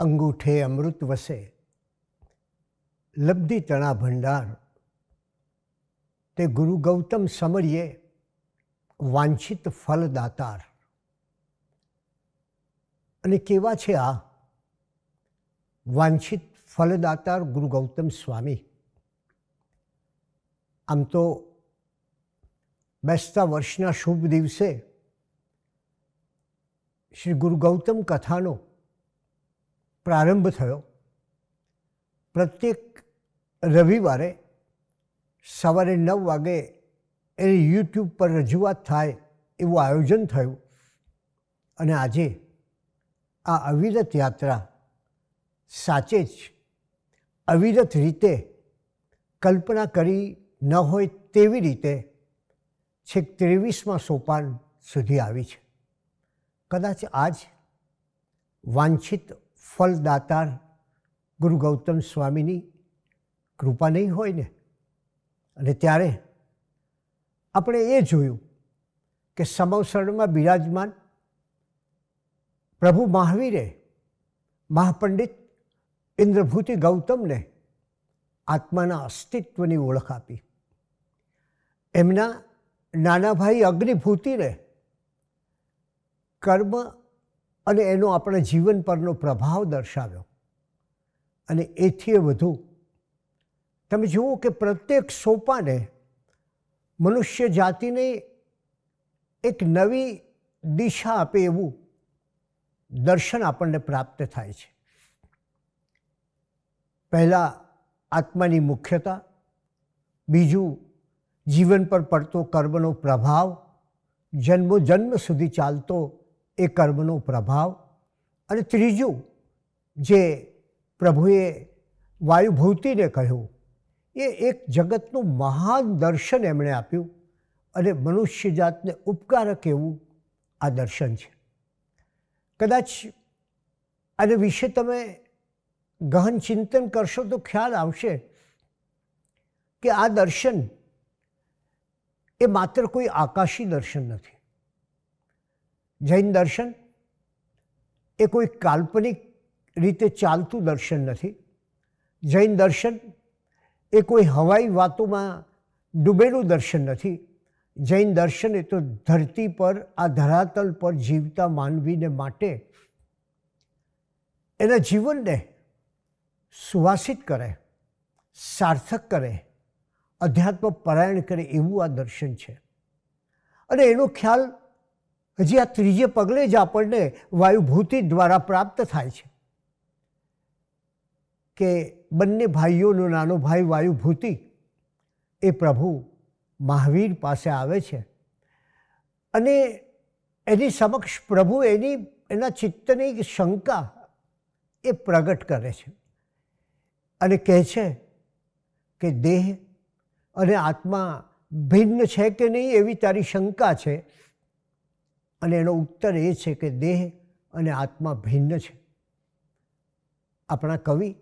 અંગૂઠે અમૃત વસે, લબ્ધિ તણા ભંડાર. તે ગુરુ ગૌતમ સમરીએ વાંછિત ફલદાતાર. અને કેવા છે આ? વાંછિત ફલદાતાર ગુરુ ગૌતમ સ્વામી. આમ તો બેસતા વર્ષના શુભ દિવસે શ્રી ગુરુ ગૌતમ કથાનો પ્રારંભ થયો. પ્રત્યેક રવિવારે સવારે નવ વાગે એની યુટ્યુબ પર રજૂઆત થાય એવું આયોજન થયું. અને આજે આ અવિરત યાત્રા સાચે જ અવિરત રીતે કલ્પના કરી ન હોય તેવી રીતે છેક ત્રેવીસમાં સોપાન સુધી આવી છે. કદાચ આજ વાંછિત ફલદાતાર ગુરુ ગૌતમ સ્વામીની કૃપા નહીં હોય ને? અને ત્યારે આપણે એ જોયું કે સમવસરણમાં બિરાજમાન પ્રભુ મહાવીરે મહાપંડિત ઇન્દ્રભૂતિ ગૌતમને આત્માના અસ્તિત્વની ઓળખ આપી. એમના નાના ભાઈ અગ્નિભૂતિને કર્મ અને એનો આપણા જીવન પરનો પ્રભાવ દર્શાવ્યો. અને એથી વધુ. તમે જુઓ કે પ્રત્યેક સોપાને મનુષ્ય જાતિને એક નવી દિશા આપે એવું દર્શન આપણને પ્રાપ્ત થાય છે. પહેલાં આત્માની મુખ્યતા, બીજું જીવન પર પડતો કર્મનો પ્રભાવ, જન્મો જન્મ સુધી ચાલતો એ કર્મનો પ્રભાવ અને ત્રીજું જે પ્રભુએ વાયુભૂતિને કહ્યું, એ એક જગતનું મહાન દર્શન એમણે આપ્યું અને મનુષ્ય જાતને ઉપકારક એવું આ દર્શન છે. કદાચ આને વિશે તમે ગહન ચિંતન કરશો તો ખ્યાલ આવશે કે આ દર્શન એ માત્ર કોઈ આકાશી દર્શન નથી. જૈન દર્શન એ કોઈ કાલ્પનિક રીતે ચાલતું દર્શન નથી. જૈન દર્શન એ કોઈ હવાઈ વાતોમાં ડૂબેલું દર્શન નથી. જૈન દર્શન એ તો ધરતી પર, આ ધરાતલ પર જીવતા માનવીને માટે એના જીવનને સુવાસિત કરે, સાર્થક કરે, અધ્યાત્મ પરાયણ કરે એવું આ દર્શન છે. અને એનો ખ્યાલ હજી આ ત્રીજે પગલે જ આપણને વાયુભૂતિ દ્વારા પ્રાપ્ત થાય છે કે બંને ભાઈઓનો નાનો ભાઈ વાયુભૂતિ એ પ્રભુ મહાવીર પાસે આવે છે. અને એની સમક્ષ પ્રભુ એની, એના ચિત્તની શંકા એ પ્રગટ કરે છે અને કહે છે કે દેહ અને આત્મા ભિન્ન છે કે નહીં એવી તારી શંકા છે અને એનો ઉત્તર એ છે કે દેહ અને આત્મા ભિન્ન છે. આપણા કવિ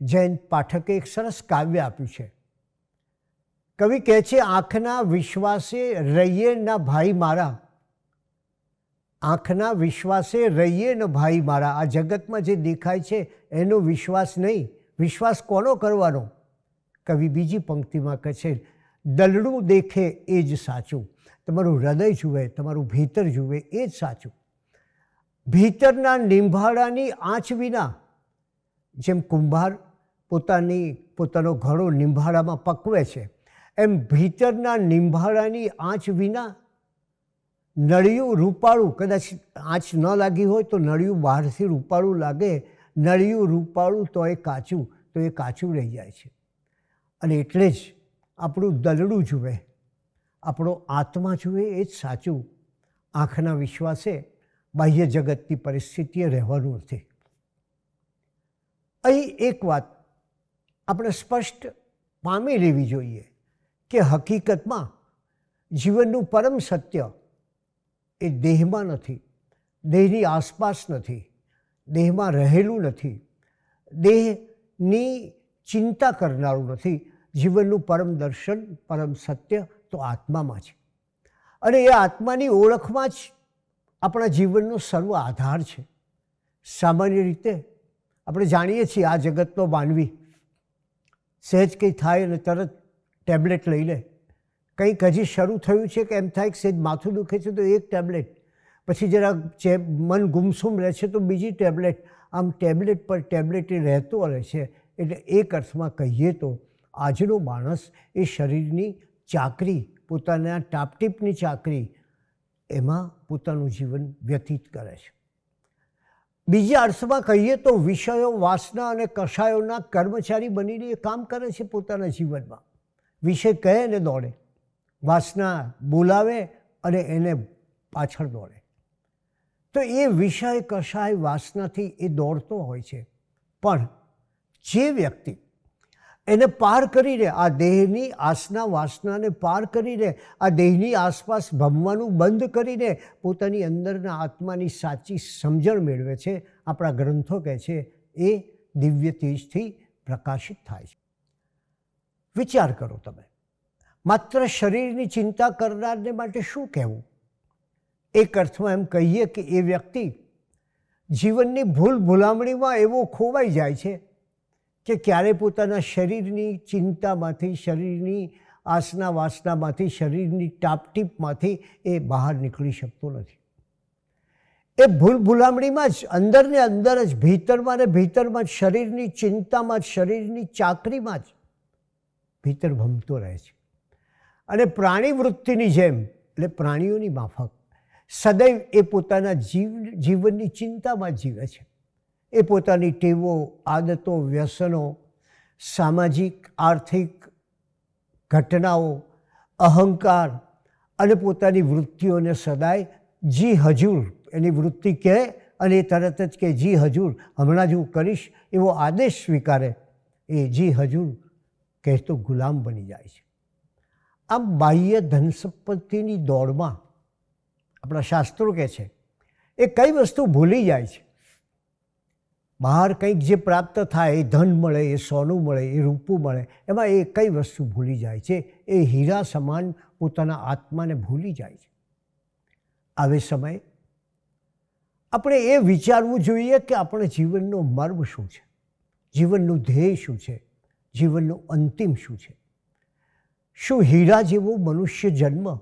જૈન પાઠકે એક સરસ કાવ્ય આપ્યું છે. કવિ કહે છે, આંખના વિશ્વાસે રહીએ ના ભાઈ મારા. આંખના વિશ્વાસે રહીએ ન ભાઈ મારા. આ જગતમાં જે દેખાય છે, એનો વિશ્વાસ નહીં. વિશ્વાસ કોનો કરવાનો? કવિ બીજી પંક્તિમાં કહે છે દલડું દેખે એ જ સાચું. તમારું હૃદય જુએ, તમારું ભીતર જુએ, એ જ સાચું. ભીતરના નિંભાળાની આંચ વિના જેમ કુંભાર પોતાની, પોતાનો ઘડો નિંભાળામાં પકવે છે, એમ ભીતરના નિંભાળાની આંચ વિના નળિયું રૂપાળું, કદાચ આંચ ન લાગી હોય તો નળિયું બહારથી રૂપાળું લાગે, નળિયું રૂપાળું તો એ કાચું, તો એ કાચું રહી જાય છે. અને એટલે જ આપણું દલડું જુએ, આપણો આત્મા જુએ એ જ સાચું. આંખના વિશ્વાસે બાહ્ય જગતની પરિસ્થિતિએ રહેવાનું નથી. અહીં એક વાત આપણે સ્પષ્ટ પામી લેવી જોઈએ કે હકીકતમાં જીવનનું પરમ સત્ય એ દેહમાં નથી, દેહની આસપાસ નથી, દેહમાં રહેલું નથી, દેહની ચિંતા કરનારું નથી જીવનનું પરમ દર્શન, પરમ સત્ય તો આત્મામાં છે. અને એ આત્માની ઓળખમાં જ આપણા જીવનનો સર્વ આધાર છે. સામાન્ય રીતે આપણે જાણીએ છીએ આ જગતનો માનવી સહેજ કંઈ થાય અને તરત ટેબ્લેટ લઈ લે. કંઈક હજી શરૂ થયું છે કે એમ થાય કે સહેજ માથું દુખે છે તો એક ટેબ્લેટ. પછી જરાક જે મન ગુમસુમ રહે છે તો બીજી ટેબ્લેટ. આમ ટેબ્લેટ પર ટેબ્લેટ રહેતો રહે છે. એટલે એક અર્થમાં કહીએ તો આજનો માણસ એ શરીરની ચાકરી, પોતાના ટાપટીપની ચાકરી, એમાં પોતાનું જીવન વ્યતીત કરે છે. બીજા અર્થમાં કહીએ તો વિષયો, વાસના અને કષાયોના કર્મચારી બનીને એ કામ કરે છે પોતાના જીવનમાં. વિષય કહે ને દોડે, વાસના બોલાવે અને એને પાછળ દોડે. તો એ વિષય કષાય વાસનાથી એ દોડતો હોય છે. પણ જે વ્યક્તિ એને પાર કરીને આ દેહની આસના વાસનાને પાર કરીને આ દેહની આસપાસ ભમવાનું બંધ કરીને પોતાની અંદરના આત્માની સાચી સમજણ મેળવે છે. આપણા ગ્રંથો કહે છે, એ દિવ્ય તેજથી પ્રકાશિત થાય છે. વિચાર કરો તમે. માત્ર શરીરની ચિંતા કરનારને માટે શું કહેવું? એક અર્થમાં એમ કહીએ કે એ વ્યક્તિ જીવનની ભૂલ ભૂલામણીમાં એવો ખોવાઈ જાય છે કે ક્યારે પોતાના શરીરની ચિંતામાંથી, શરીરની આસના વાસનામાંથી શરીરની ટાપટીપમાંથી એ બહાર નીકળી શકતો નથી. એ ભૂલ ભૂલામણીમાં જ અંદરને અંદર જ, ભીતરમાં ને ભીતરમાં જ, શરીરની ચિંતામાં જ, શરીરની ચાકરીમાં જ ભીતર ભમતો રહે છે. અને પ્રાણી વૃત્તિની જેમ, એટલે પ્રાણીઓની માફક, સદૈવ એ પોતાના જીવ, જીવનની ચિંતામાં જીવે છે. એ પોતાની ટેવો, આદતો, વ્યસનો, સામાજિક, આર્થિક ઘટનાઓ, અહંકાર અને પોતાની વૃત્તિઓને સદાય જી હજુર, એની વૃત્તિ કહે અને એ તરત જ કે જી હજુર, હમણાં જ હું કરીશ. એવો આદેશ સ્વીકારે. એ જી હજુર કહેતો ગુલામ બની જાય છે. આમ બાહ્ય ધન સંપત્તિની દોડમાં આપણા શાસ્ત્રો કહે છે, એ કઈ વસ્તુ ભૂલી જાય છે? બહાર કંઈક જે પ્રાપ્ત થાય એ ધન મળે, એ સોનું મળે, એ રૂપું મળે, એમાં એ કઈ વસ્તુ ભૂલી જાય છે? એ હીરા સમાન પોતાના આત્માને ભૂલી જાય છે. આવે સમયે. આપણે એ વિચારવું જોઈએ કે આપણે જીવનનો મર્મ શું છે? જીવનનું ધ્યેય શું છે? જીવનનું અંતિમ શું છે? શું હીરા જેવો મનુષ્ય જન્મ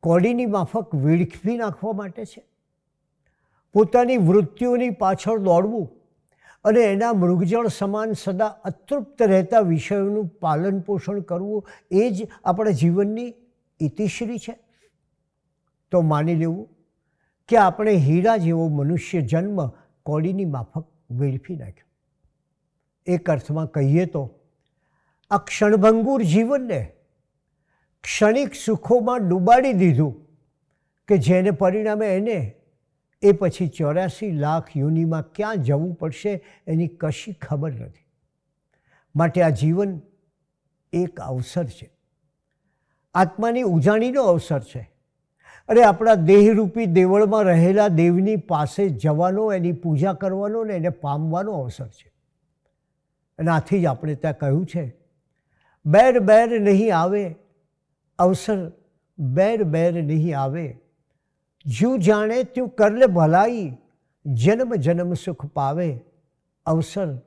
કોડીની માફક વેડફી નાખવા માટે છે? પોતાની વૃત્તિઓની પાછળ દોડવું અને એના મૃગજળ સમાન સદા અતૃપ્ત રહેતા વિષયોનું પાલન પોષણ કરવું, એ જ આપણા જીવનની ઇતિશ્રી છે. તો માની લેવું કે આપણે હીરા જેવો મનુષ્ય જન્મ કોડીની માફક વેડફી નાખ્યો. એક અર્થમાં કહીએ તો, આ ક્ષણભંગુર જીવનને ક્ષણિક સુખોમાં ડૂબાડી દીધું કે જેને પરિણામે એને એ પછી ચોર્યાસી લાખ યોનિમાં ક્યાં જવું પડશે એની કશી ખબર નથી. માટે આ જીવન એક અવસર છે. આત્માની ઉજાણીનો અવસર છે. અરે આપણા દેહરૂપી દેવળમાં રહેલા દેવની પાસે જવાનો, એની પૂજા કરવાનો ને એને પામવાનો અવસર છે. અને આથી જ આપણે ત્યાં કહ્યું છે, બેર બેર નહીં આવે, અવસર બેર બેર નહીં આવે જ્યું જાણે ત્યું કરલે ભલાઈ, જન્મ જન્મ સુખ પાવે, અવસર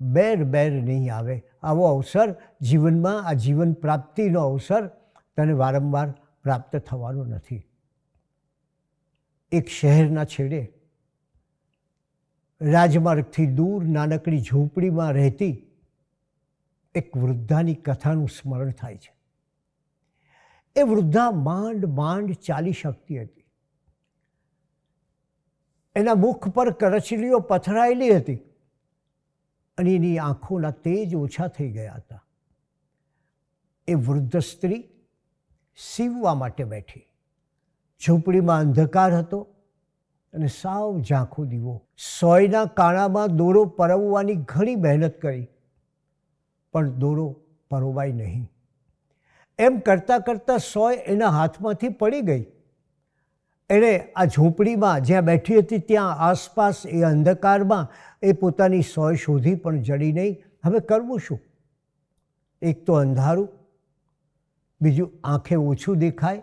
બેર બેર નહીં આવે. આવો અવસર જીવનમાં, આ જીવન પ્રાપ્તિનો અવસર તને વારંવાર પ્રાપ્ત થવાનો નથી. એક શહેરના છેડે રાજમાર્ગથી દૂર નાનકડી ઝૂંપડીમાં રહેતી એક વૃદ્ધાની કથાનું સ્મરણ થાય છે. એ વૃદ્ધા માંડ માંડ ચાલી શકતી હતી. એના મુખ પર કરચલીઓ પથરાયેલી હતી અને એની આંખોના તેજ ઓછા થઈ ગયા હતા. એ વૃદ્ધ સ્ત્રી સીવવા માટે બેઠી. ઝૂંપડીમાં અંધકાર હતો અને સાવ ઝાંખો દીવો. સોયના કાણામાં દોરો પરવવાની ઘણી મહેનત કરી, પણ દોરો પરોવાય નહીં. એમ કરતાં કરતાં સોય એના હાથમાંથી પડી ગઈ. એણે આ ઝૂંપડીમાં જ્યાં બેઠી હતી ત્યાં આસપાસ એ અંધકારમાં એ પોતાની સોય શોધી પણ જડી નહીં. હવે કરવું શું? એક તો અંધારું, બીજું આંખે ઓછું દેખાય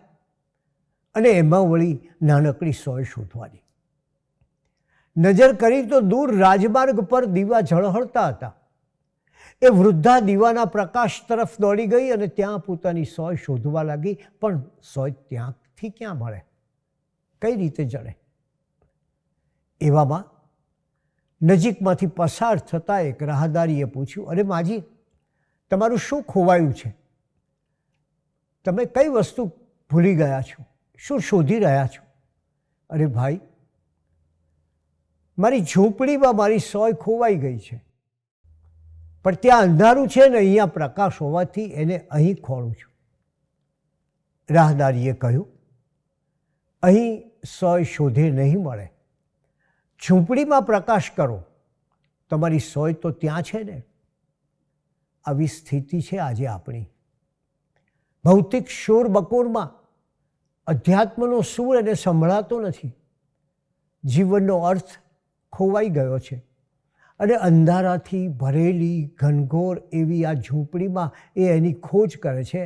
અને એમાં વળી નાનકડી સોય શોધવાની. નજર કરી તો દૂર રાજમાર્ગ પર દીવા ઝળહળતા હતા. એ વૃદ્ધા દીવાના પ્રકાશ તરફ દોડી ગઈ અને ત્યાં પોતાની સોય શોધવા લાગી, પણ સોય ત્યાંથી ક્યાં મળે? કઈ રીતે જડે? એવામાં નજીકમાંથી પસાર થતાં એક રાહદારીએ પૂછ્યું, અરે માજી, તમારું શું ખોવાયું છે? તમે કઈ વસ્તુ ભૂલી ગયા છો? શું શોધી રહ્યા છો? અરે ભાઈ, મારી ઝૂંપડીમાં મારી સોય ખોવાઈ ગઈ છે, પણ ત્યાં અંધારું છે ને અહીંયા પ્રકાશ હોવાથી એને અહીં ખોળું છું. રાહદારીએ કહ્યું, અહીં સોય શોધે નહીં મળે. ઝૂંપડીમાં પ્રકાશ કરો. તમારી સોય તો ત્યાં છે ને. આવી સ્થિતિ છે આજે આપણી. ભૌતિક શોર બકોરમાં અધ્યાત્મનો સૂર એને સંભળાતો નથી. જીવનનો અર્થ ખોવાઈ ગયો છે. અને અંધારાથી ભરેલી ઘનઘોર એવી આ ઝૂંપડીમાં એ એની ખોજ કરે છે.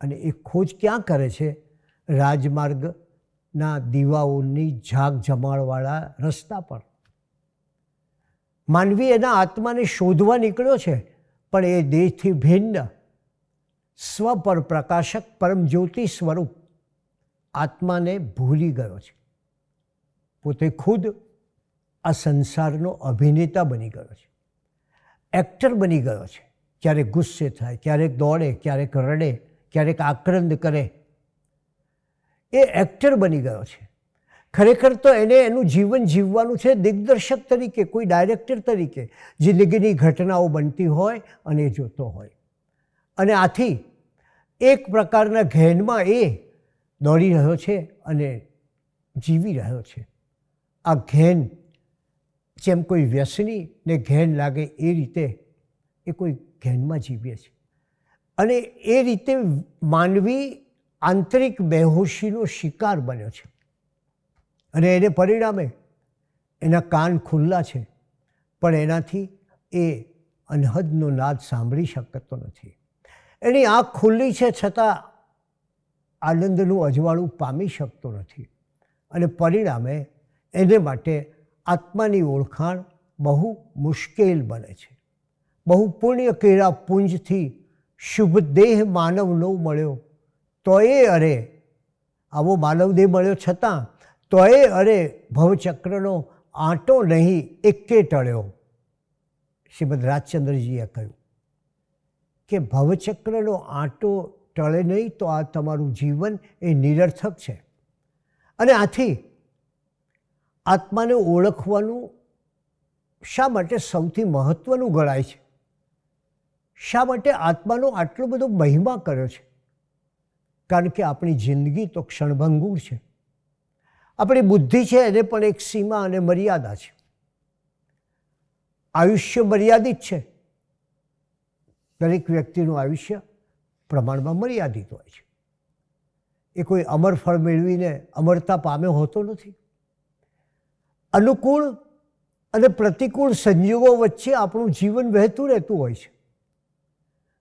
અને એ ખોજ ક્યાં કરે છે? રાજમાર્ગના દીવાઓની ઝાગ જમાળવાળા રસ્તા પર. માનવી એના આત્માને શોધવા નીકળ્યો છે, પણ એ દેહથી ભિન્ન સ્વ પર પ્રકાશક પરમ જ્યોતિ સ્વરૂપ આત્માને ભૂલી ગયો છે. પોતે ખુદ આ સંસારનો અભિનેતા બની ગયો છે. એક્ટર બની ગયો છે. ક્યારેક ગુસ્સે થાય, ક્યારેક દોડે, ક્યારેક રડે, ક્યારેક આક્રંદ કરે એ એક્ટર બની ગયો છે. ખરેખર તો એને એનું જીવન જીવવાનું છે દિગ્દર્શક તરીકે, કોઈ ડાયરેક્ટર તરીકે જિંદગીની ઘટનાઓ બનતી હોય અને જોતો હોય. અને આથી એક પ્રકારના ઘેનમાં એ દોડી રહ્યો છે અને જીવી રહ્યો છે. આ ઘેન જેમ કોઈ વ્યસનીને ઘેન લાગે એ રીતે એ કોઈ ઘેનમાં જીવીએ છે અને એ રીતે માનવી આંતરિક બેહોશીનો શિકાર બન્યો છે. અને એને પરિણામે એના કાન ખુલ્લા છે, પણ એનાથી એ અનહદનો નાદ સાંભળી શકતો નથી. એની આંખ ખુલ્લી છે છતાં આનંદનું અજવાળું પામી શકતો નથી અને પરિણામે એને માટે આત્માની ઓળખાણ બહુ મુશ્કેલ બને છે. બહુ પુણ્ય કેરા પુંજથી શુભ દેહ માનવનો મળ્યો તોય અરે, આવો માનવદેહ મળ્યો છતાં, તોય અરે, ભવચક્રનો આંટો નહીં, એકે ટળ્યો. શ્રીમદ રાજચંદ્રજીએ કહ્યું કે ભવચક્રનો આંટો ટળે નહીં તો આ તમારું જીવન એ નિરર્થક છે. અને આથી આત્માને ઓળખવાનું શા માટે સૌથી મહત્ત્વનું ગણાય છે? શા માટે આત્માનો આટલો બધો મહિમા કર્યો છે? કારણ કે આપણી જિંદગી તો ક્ષણભંગુર છે. આપણી બુદ્ધિ છે એને પણ એક સીમા અને મર્યાદા છે. આયુષ્ય મર્યાદિત છે. દરેક વ્યક્તિનું આયુષ્ય પ્રમાણમાં મર્યાદિત હોય છે. એ કોઈ અમર ફળ મેળવીને અમરતા પામ્યો હોતો નથી. અનુકૂળ અને પ્રતિકૂળ સંજોગો વચ્ચે આપણું જીવન વહેતું રહેતું હોય છે.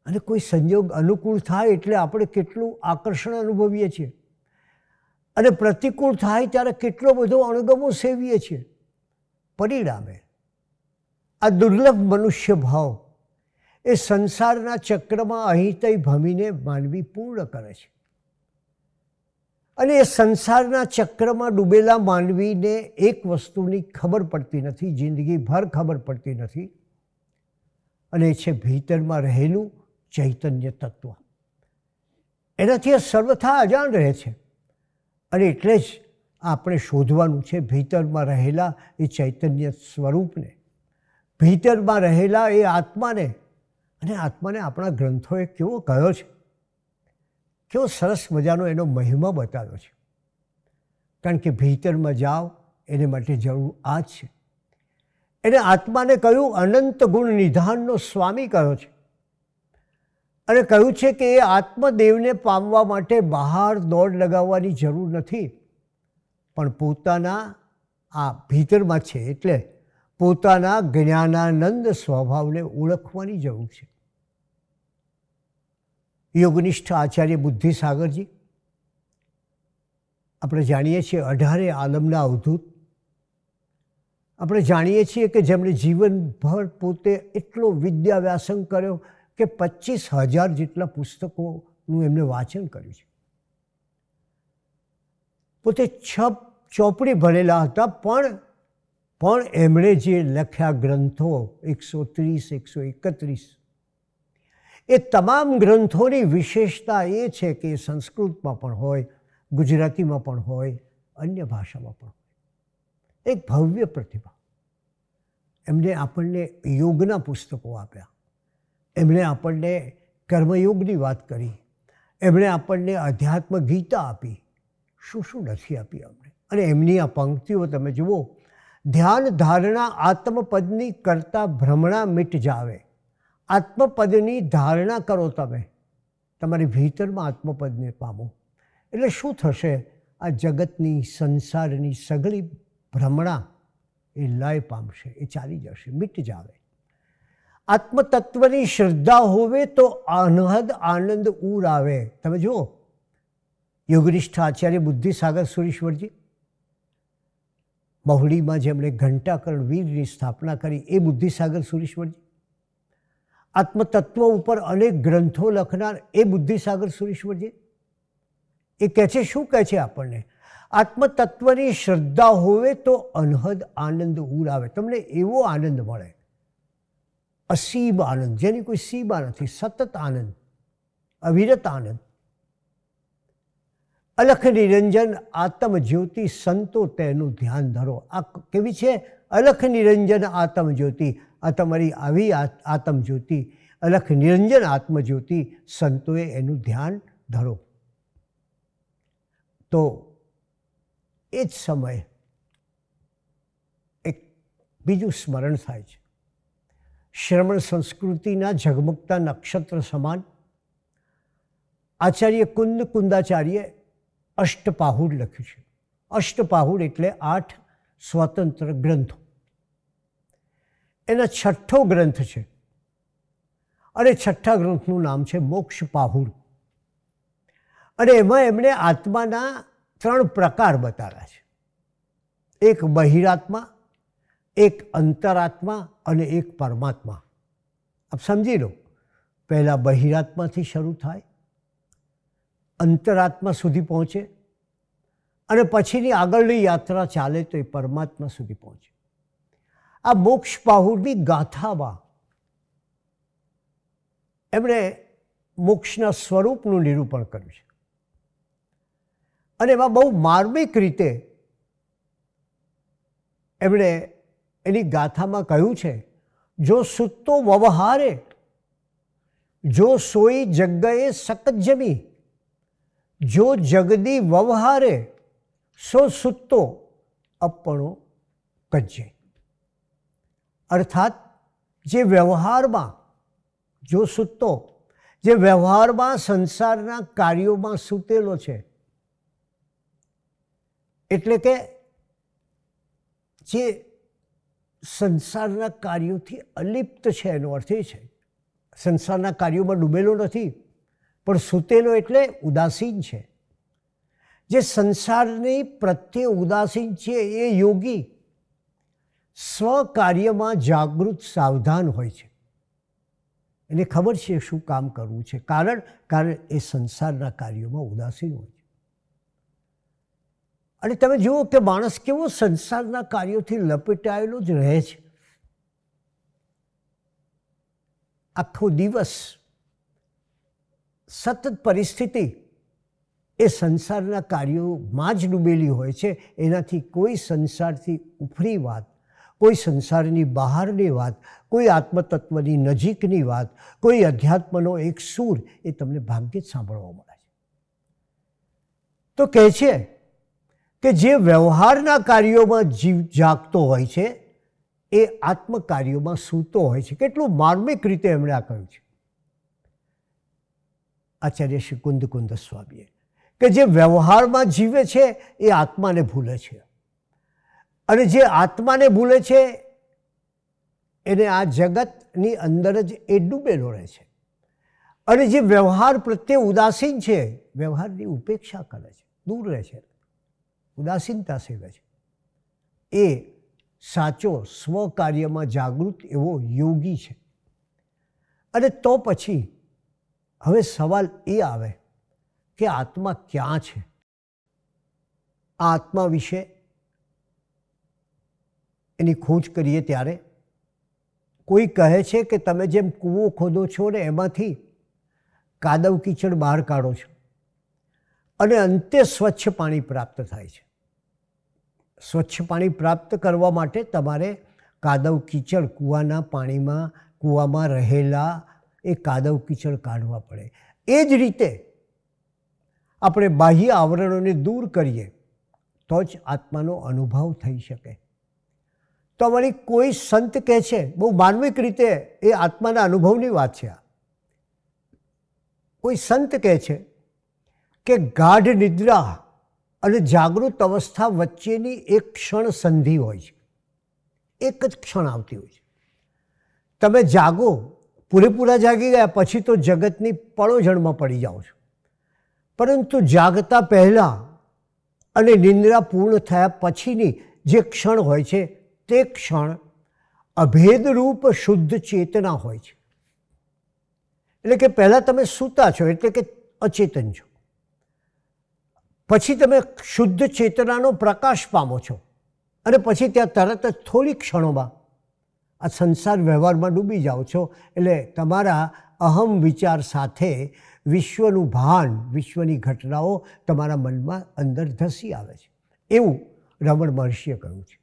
અને કોઈ સંજોગ અનુકૂળ થાય એટલે આપણે કેટલું આકર્ષણ અનુભવીએ છીએ. અને પ્રતિકૂળ થાય ત્યારે કેટલો બધો અણગમો સેવીએ છીએ. પરિણામે આ દુર્લભ મનુષ્ય ભાવ એ સંસારના ચક્રમાં અહીં તઈ ભમીને માનવી પૂર્ણ કરે છે. અને એ સંસારના ચક્રમાં ડૂબેલા માનવીને એક વસ્તુની ખબર પડતી નથી, જિંદગીભર ખબર પડતી નથી. અને એ છે ભીતરમાં રહેલું ચૈતન્ય તત્વ. એનાથી એ સર્વથા અજાણ રહે છે. અને એટલે જ આપણે શોધવાનું છે ભીતરમાં રહેલા એ ચૈતન્ય સ્વરૂપને. ભીતરમાં રહેલા એ આત્માને. અને આત્માને આપણા ગ્રંથોએ કેવો કહ્યો છે? કેવો સરસ મજાનો એનો મહિમા બતાવ્યો છે. કારણ કે ભીતરમાં જાઓ, એને માટે જરૂર આ જ છે. એને આત્માને કહ્યું અનંત ગુણ નિધાનનો સ્વામી કહ્યો છે? અને કહ્યું છે કે એ આત્મદેવને પામવા માટે બહાર દોડ લગાવવાની જરૂર નથી, પણ પોતાના, આ ભીતરમાં છે એટલે પોતાના જ્ઞાનાનંદ સ્વભાવને ઓળખવાની જરૂર છે. યોગનિષ્ઠ આચાર્ય બુદ્ધિસાગરજી, આપણે જાણીએ છીએ અઢારે આલમના અવધૂત. આપણે જાણીએ છીએ કે જેમણે જીવનભર પોતે એટલો વિદ્યા વ્યાસંગ કર્યો કે પચીસ હજાર જેટલા પુસ્તકોનું એમને વાંચન કર્યું છે. પોતે છ ચોપડી ભરેલા હતા, પણ પણ એમણે જે લખ્યા ગ્રંથો એકસો ત્રીસ, એકસો એકત્રીસ, એ તમામ ગ્રંથોની વિશેષતા એ છે કે સંસ્કૃતમાં પણ હોય, ગુજરાતીમાં પણ હોય, અન્ય ભાષામાં પણ હોય. એક ભવ્ય પ્રતિભા. એમને આપણને યોગના પુસ્તકો આપ્યા. એમણે આપણને કર્મયોગની વાત કરી. એમણે આપણને અધ્યાત્મ ગીતા આપી. શું શું નથી આપી આપણે? અને એમની આ પંક્તિઓ તમે જુઓ, ધ્યાન ધારણા આત્મપદની કરતા ભ્રમણા મિટ જાવે. આત્મપદની ધારણા કરો તમે. તમારી ભીતરમાં આત્મપદને પામો. એટલે શું થશે? આ જગતની સંસારની સગળી ભ્રમણા એ લય પામશે, એ ચાલી જશે, મિટ જાવે. આત્મતત્વની શ્રદ્ધા હોવે તો અનહદ આનંદ ઉર આવે. તમે જુઓ. યોગનિષ્ઠ આચાર્ય બુદ્ધિસાગર સુરેશ્વરજી મહુડીમાં જેમણે ઘંટાકરણ વીરની સ્થાપના કરી એ બુદ્ધિસાગર સુરેશ્વરજી. આત્મતત્વ ઉપર અનેક ગ્રંથો લખનાર એ બુદ્ધિસાગર સુરેશ્વરજી. એ કહે છે, શું કહે છે આપણને? આત્મતત્વની શ્રદ્ધા હોવે તો અનહદ આનંદ ઉર આવે. તમને એવો આનંદ મળે. અસીબ આનંદ, જેની કોઈ સીમા નથી, સતત આનંદ, અવિરત આનંદ. અલખ નિરંજન આત્મ જ્યોતિ સંતો તેનું ધ્યાન ધરો. આ કેવી છે? અલખ નિરંજન આત્મ જ્યોતિ આ તમારી આવી આત્મ જ્યોતિ અલખ નિરંજન આત્મ જ્યોતિ સંતોએ એનું ધ્યાન ધરો. તો એ જ સમયે એક બીજું સ્મરણ થાય છે. શ્રમણ સંસ્કૃતિના ઝગમગતા નક્ષત્ર સમાન. આચાર્ય કુંદ કુંદાચાર્ય અષ્ટપાહુડ લખ્યું છે. અષ્ટપાહુડ એટલે આઠ સ્વતંત્ર ગ્રંથો. એના છઠ્ઠો ગ્રંથ છે. અને છઠ્ઠા ગ્રંથનું નામ છે મોક્ષ પાહુડ અને એમાં એમણે આત્માના ત્રણ પ્રકાર બતાવ્યા છે. એક બહિરાત્મા એક અંતરાત્મા અને એક પરમાત્મા. આપ સમજી લો, પહેલાં બહિરાત્માથી શરૂ થાય, અંતરાત્મા સુધી પહોંચે, અને પછીની આગળની યાત્રા ચાલે તો એ પરમાત્મા સુધી પહોંચે. આ મોક્ષ પાહુરની ગાથામાં એમણે મોક્ષના સ્વરૂપનું નિરૂપણ કર્યું છે. અને એમાં બહુ માર્મિક રીતે એમણે એની ગાથામાં કહ્યું છે, જો સુતો વ્યવહારે જો સોઈ જગ્યાએ સકત જમી, જો જગદી વ્યવહારે સો સુતો અપણો કજ્જે અર્થાત, જે વ્યવહારમાં, જો સૂતો જે વ્યવહારમાં સંસારના કાર્યોમાં સૂતેલો છે, એટલે કે, જે સંસારના કાર્યોથી અલિપ્ત છે એનો અર્થ એ છે. સંસારના કાર્યોમાં ડૂબેલો નથી, પણ સૂતેલો એટલે ઉદાસીન છે. જે સંસારની પ્રત્યે ઉદાસીન છે એ યોગી સ્વકાર્યમાં જાગૃત સાવધાન હોય છે. એને ખબર છે શું કામ કરવું છે. કારણ કારણ એ સંસારના કાર્યોમાં ઉદાસીન હોય છે. અને તમે જુઓ કે માણસ કેવો સંસારના કાર્યોથી લપેટાયેલો જ રહે છે. આખો દિવસ સતત પરિસ્થિતિ એ સંસારના કાર્યોમાં જ ડૂબેલી હોય છે. એનાથી કોઈ સંસારથી ઉપરી વાત, કોઈ સંસારની બહારની વાત, કોઈ આત્મતત્વની નજીકની વાત, કોઈ અધ્યાત્મનો એક સૂર એ તમને ભાગ્યે જ સાંભળવા મળે છે. તો કહે છે કે જે વ્યવહારના કાર્યોમાં જીવ જાગતો હોય છે, એ આત્મકાર્યોમાં સૂતો હોય છે. કેટલું માર્મિક રીતે એમણે આ કહ્યું છે. આચાર્ય શ્રી કુંદ કુંદ સ્વામીએ કે જે વ્યવહારમાં જીવે છે, એ આત્માને ભૂલે છે. અને જે આત્માને ભૂલે છે, એને આ જગતની અંદર જ એ ડૂબેલો રહે છે. અને જે વ્યવહાર પ્રત્યે ઉદાસીન છે, વ્યવહારની ઉપેક્ષા કરે છે, દૂર રહે છે. ઉદાસીનતા સેવે છે. એ સાચો સ્વકાર્યમાં જાગૃત એવો યોગી છે. અને તો પછી હવે સવાલ એ આવે કે આત્મા ક્યાં છે? આત્મા વિશે એની ખોજ કરીએ ત્યારે કોઈ કહે છે કે તમે જેમ કૂવો ખોદો છો ને એમાંથી કાદવ કીચડ બહાર કાઢો છો. અને અંતે સ્વચ્છ પાણી પ્રાપ્ત થાય છે. સ્વચ્છ પાણી પ્રાપ્ત કરવા માટે તમારે કાદવ કીચડ કૂવાના પાણીમાં, કૂવામાં રહેલા એ કાદવ કીચડ કાઢવા પડે. એ જ રીતે આપણે બાહ્ય આવરણોને દૂર કરીએ તો જ આત્માનો અનુભવ થઈ શકે. તો અમારી કોઈ સંત કહે છે, બહુ માનવિક રીતે એ આત્માના અનુભવની વાત છે આ. કોઈ સંત કહે છે કે ગાઢ નિદ્રા અને જાગૃત અવસ્થા વચ્ચેની એક ક્ષણ સંધિ હોય છે. એક જ ક્ષણ આવતી હોય છે. તમે જાગો, પૂરેપૂરા જાગી ગયા, પછી તો જગતની પળોજણમાં પડી જાઓ છો. પરંતુ જાગતા પહેલાં અને નિંદ્રા પૂર્ણ થયા પછીની જે ક્ષણ હોય છે, તે ક્ષણ અભેદરૂપ શુદ્ધ ચેતના હોય છે. એટલે કે પહેલાં તમે સૂતા છો, એટલે કે અચેતન છો. પછી તમે શુદ્ધ ચેતનાનો પ્રકાશ પામો છો. અને પછી ત્યાં તરત જ થોડી ક્ષણોમાં આ સંસાર વ્યવહારમાં ડૂબી જાઓ છો. એટલે તમારા અહમ વિચાર સાથે વિશ્વનું ભાન, વિશ્વની ઘટનાઓ તમારા મનમાં અંદર ધસી આવે છે. એવું રમણ મહર્ષિએ કહ્યું છે.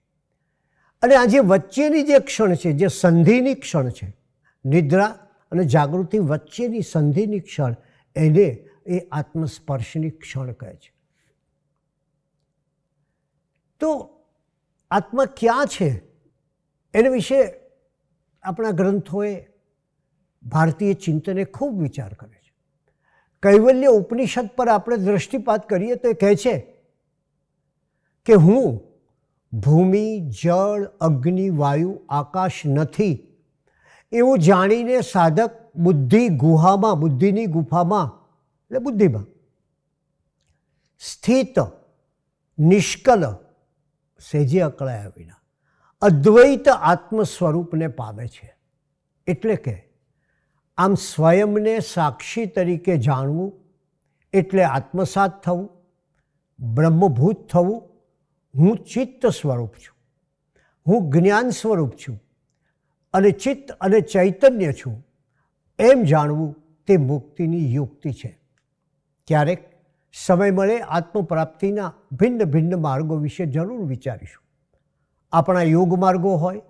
અને આ જે વચ્ચેની જે ક્ષણ છે, જે સંધિની ક્ષણ છે, નિદ્રા અને જાગૃતિ વચ્ચેની સંધિની ક્ષણ, એને એ આત્મસ્પર્શની ક્ષણ કહે છે. તો આત્મા ક્યાં છે? એના વિશે આપણા ગ્રંથોએ ભારતીય ચિંતને ખૂબ વિચાર કરે છે. કૈવલ્ય ઉપનિષદ પર આપણે દૃષ્ટિપાત કરીએ તો એ કહે છે કે હું ભૂમિ, જળ, અગ્નિ, વાયુ, આકાશ નથી. એવું જાણીને સાધક બુદ્ધિ ગુહામાં, બુદ્ધિની ગુફામાં, એટલે બુદ્ધિમાં, સ્થિત, નિષ્કલ સેજે અકળાયા વિના. અદ્વૈત આત્મ સ્વરૂપને પામે છે. એટલે કે આમ સ્વયંને સાક્ષી તરીકે જાણવું એટલે આત્મસાત થવું, બ્રહ્મભૂત થવું, હું ચિત્ત સ્વરૂપ છું, હું જ્ઞાન સ્વરૂપ છું અને ચિત્ત અને ચૈતન્ય છું, એમ જાણવું તે મુક્તિની યુક્તિ છે. ક્યારેક સમય મળે આત્મપ્રાપ્તિના ભિન્ન ભિન્ન માર્ગો વિશે જરૂર વિચારીશું. આપણા યોગ માર્ગો હોય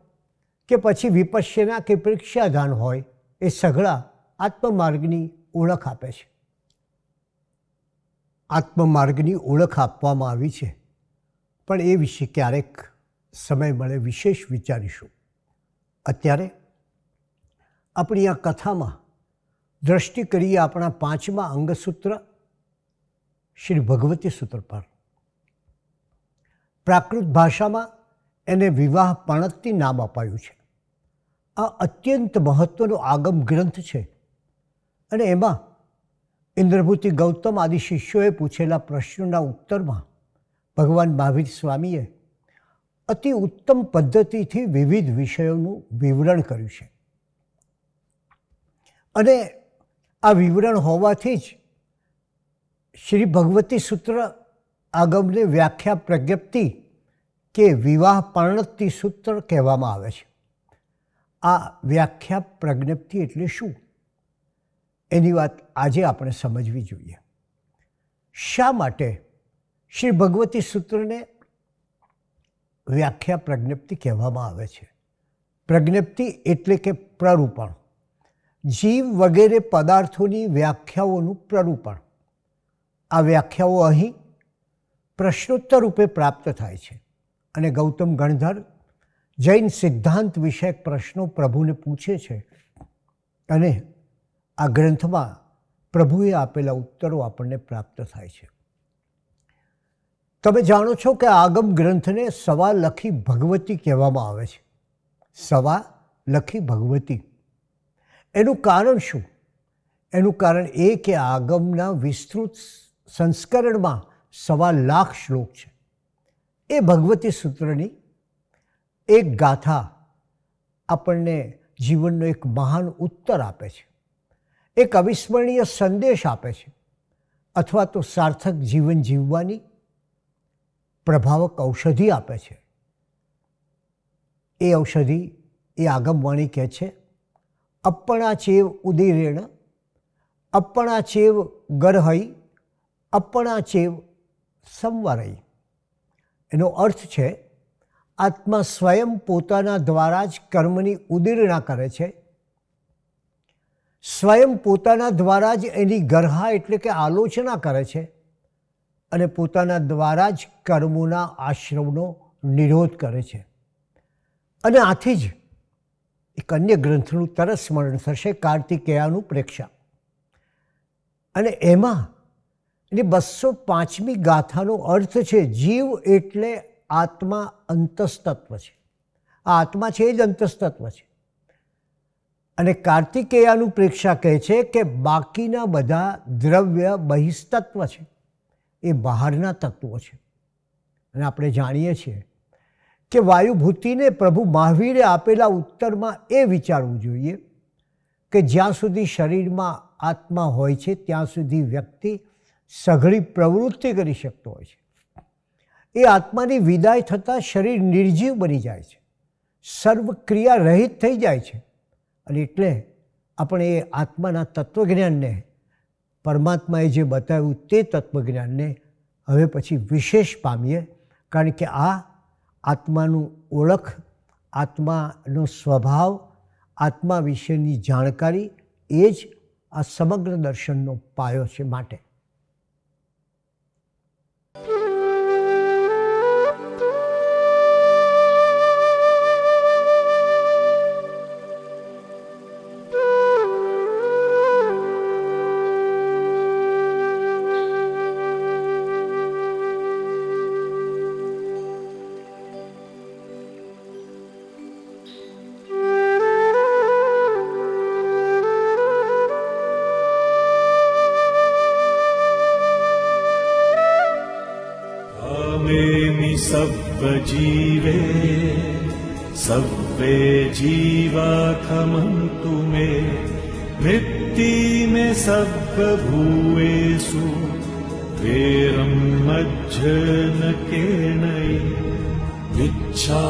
કે પછી વિપશ્યના કે પ્રેક્ષાધાન હોય એ સઘળા આત્મમાર્ગની ઓળખ આપે છે. આત્મમાર્ગની ઓળખ આપવામાં આવી છે, પણ એ વિશે ક્યારેક સમય મળે વિશેષ વિચારીશું. અત્યારે આપણી આ કથામાં દ્રષ્ટિ કરીએ આપણા પાંચમા અંગસૂત્ર શ્રી ભગવતી સૂત્ર પર. પ્રાકૃત ભાષામાં એને વિવાહ પણતથી નામ અપાયું છે. આ અત્યંત મહત્વનો આગમ ગ્રંથ છે. અને એમાં ઇન્દ્રભૂતિ ગૌતમ આદિ શિષ્યોએ પૂછેલા પ્રશ્નોના ઉત્તરમાં ભગવાન મહાવીર સ્વામીએ અતિ ઉત્તમ પદ્ધતિથી વિવિધ વિષયોનું વિવરણ કર્યું છે. અને આ વિવરણ હોવાથી જ શ્રી ભગવતી સૂત્ર આગમને વ્યાખ્યા પ્રજ્ઞપ્તિ કે વિવાહ પરણતિ સૂત્ર કહેવામાં આવે છે. આ વ્યાખ્યા પ્રજ્ઞપ્તિ એટલે શું? એની વાત આજે આપણે સમજવી જોઈએ. શા માટે શ્રી ભગવતી સૂત્રને વ્યાખ્યા પ્રજ્ઞપ્તિ કહેવામાં આવે છે? પ્રજ્ઞપ્તિ એટલે કે પ્રરૂપણ. જીવ વગેરે પદાર્થોની વ્યાખ્યાઓનું પ્રરૂપણ. આ વ્યાખ્યાઓ અહીં પ્રશ્નોત્તર રૂપે પ્રાપ્ત થાય છે. અને ગૌતમ ગણધર જૈન સિદ્ધાંત વિષયક પ્રશ્નો પ્રભુને પૂછે છે અને આ ગ્રંથમાં પ્રભુએ આપેલા ઉત્તરો આપણને પ્રાપ્ત થાય છે. તમે જાણો છો કે આગમ ગ્રંથને સવા લખી ભગવતી કહેવામાં આવે છે. સવા લખી ભગવતી. એનું કારણ શું? એનું કારણ એ કે આગમના વિસ્તૃત સંસ્કરણમાં સવા લાખ શ્લોક છે. એ ભગવતી સૂત્રની એક ગાથા આપણને જીવનનો એક મહાન ઉત્તર આપે છે. એક અવિસ્મરણીય સંદેશ આપે છે. અથવા તો સાર્થક જીવન જીવવાની પ્રભાવક ઔષધિ આપે છે. એ ઔષધિ એ આગમવાણી કહે છે અપણા ચેવ ઉદિરેણ અપણા ચેવ ગરહઈ અપ્પણા ચેવ સંવરઈ એનો અર્થ છે, આત્મા સ્વયં પોતાના દ્વારા જ કર્મની ઉદીર્ણા કરે છે. સ્વયં પોતાના દ્વારા જ એની ગરહા એટલે કે આલોચના કરે છે અને પોતાના દ્વારા જ કર્મોના આશ્રમનો નિરોધ કરે છે. અને આથી જ એક અન્ય ગ્રંથનું તરસ સ્મરણ થશે, કાર્તિકેયાનું પ્રેક્ષા. અને એમાં એટલે બસો પાંચમી ગાથાનો અર્થ છે જીવ એટલે આત્મા અંતસ્તત્વ છે. આ આત્મા છે એ જ અંતસ્તત્વ છે. અને કાર્તિકેયાનું પ્રેક્ષા કહે છે કે બાકીના બધા દ્રવ્ય બહિસ્તત્વ છે. એ બહારના તત્વો છે. અને આપણે જાણીએ છીએ કે વાયુભૂતિને પ્રભુ મહાવીરે આપેલા ઉત્તરમાં એ વિચારવું જોઈએ કે જ્યાં સુધી શરીરમાં આત્મા હોય છે, ત્યાં સુધી વ્યક્તિ સઘળી પ્રવૃત્તિ કરી શકતો હોય છે. એ આત્માની વિદાય થતાં શરીર નિર્જીવ બની જાય છે. સર્વ ક્રિયા રહિત થઈ જાય છે. અને એટલે આપણે એ આત્માના તત્વજ્ઞાનને, પરમાત્માએ જે બતાવ્યું તે તત્વજ્ઞાનને હવે પછી વિશેષ પામીએ, કારણ કે આ આત્માનું ઓળખ, આત્માનો સ્વભાવ, આત્મા વિશેની જાણકારી એ જ આ સમગ્ર દર્શનનો પાયો છે માટે. जीवे सर्वे जीवाखमन्तु मे। वृत्ति मे सभुवेरं मज्झ न के नै विच्छा